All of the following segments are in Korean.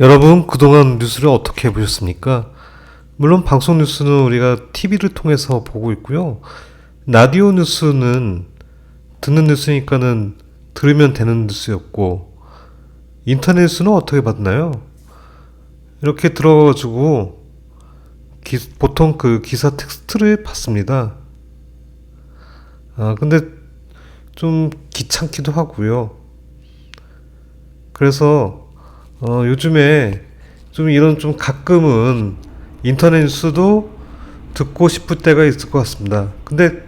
여러분 그동안 뉴스를 어떻게 보셨습니까? 물론 방송 뉴스는 우리가 TV를 통해서 보고 있고요. 라디오 뉴스는 듣는 뉴스니까는 들으면 되는 뉴스였고 인터넷 뉴스는 어떻게 받나요? 이렇게 들어가지고 기- 보통 그 기사 텍스트를 받습니다. 아 근데 좀 귀찮기도 하고요. 그래서 어, 요즘에 좀 이런 좀 가끔은 인터넷 뉴스도 듣고 싶을 때가 있을 것 같습니다. 근데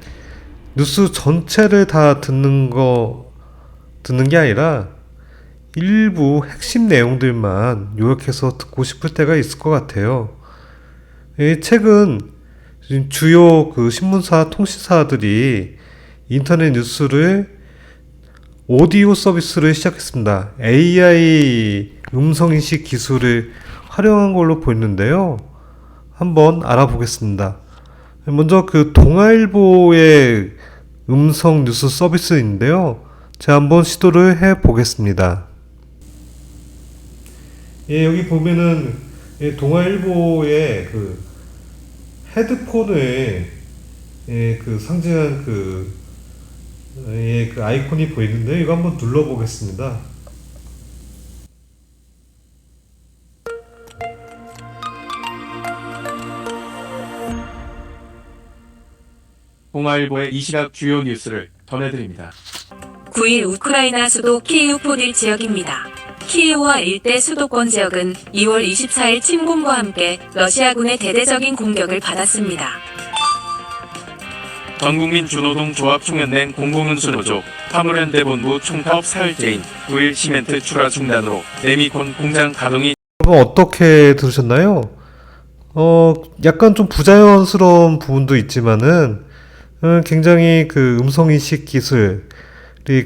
뉴스 전체를 다 듣는 거 듣는 게 아니라 일부 핵심 내용들만 요약해서 듣고 싶을 때가 있을 것 같아요. 지금 주요 그 신문사 통신사들이 인터넷 뉴스를 오디오 서비스를 시작했습니다. AI 음성인식 기술을 활용한 걸로 보이는데요. 한번 알아보겠습니다. 먼저 그 동아일보의 음성 뉴스 서비스인데요. 제가 한번 시도를 해 보겠습니다. 예, 여기 보면은 예, 동아일보의 그 헤드폰을 예, 그 상징한 그 예, 그 아이콘이 보이는데 이거 한번 눌러보겠습니다. 동아일보의 이 시각 주요 뉴스를 전해드립니다. 9일 우크라이나 수도 키이우 포딜 지역입니다. 키이우와 일대 수도권 지역은 2월 24일 침공과 함께 러시아군의 대대적인 공격을 받았습니다. 전국민 준호동 조합총연맹 공공운수노조 화물현대본부 총파업 사흘째인 9일 시멘트 출하 중단으로 레미콘 공장 가동이 여러분 어떻게 들으셨나요? 어, 약간 좀 부자연스러운 부분도 있지만은 어, 굉장히 그 음성 인식 기술이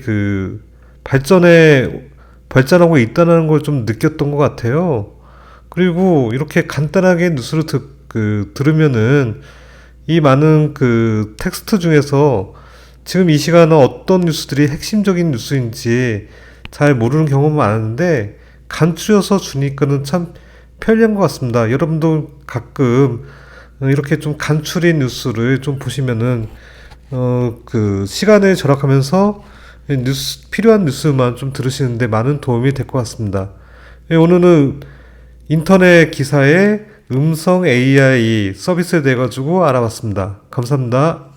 그 발전에 발전하고 있다는 걸 좀 느꼈던 것 같아요. 그리고 이렇게 간단하게 뉴스를 듣, 그, 들으면은 이 많은 그 텍스트 중에서 지금 이 시간은 어떤 뉴스들이 핵심적인 뉴스인지 잘 모르는 경우가 많은데 간추려서 주니까는 참 편리한 것 같습니다. 여러분도 가끔 어, 이렇게 좀 간추린 뉴스를 좀 보시면은 어 그 시간을 절약하면서 뉴스 필요한 뉴스만 좀 들으시는데 많은 도움이 될 것 같습니다. 예, 오늘은 인터넷 기사에 음성 AI 서비스에 대해 가지고 알아봤습니다. 감사합니다.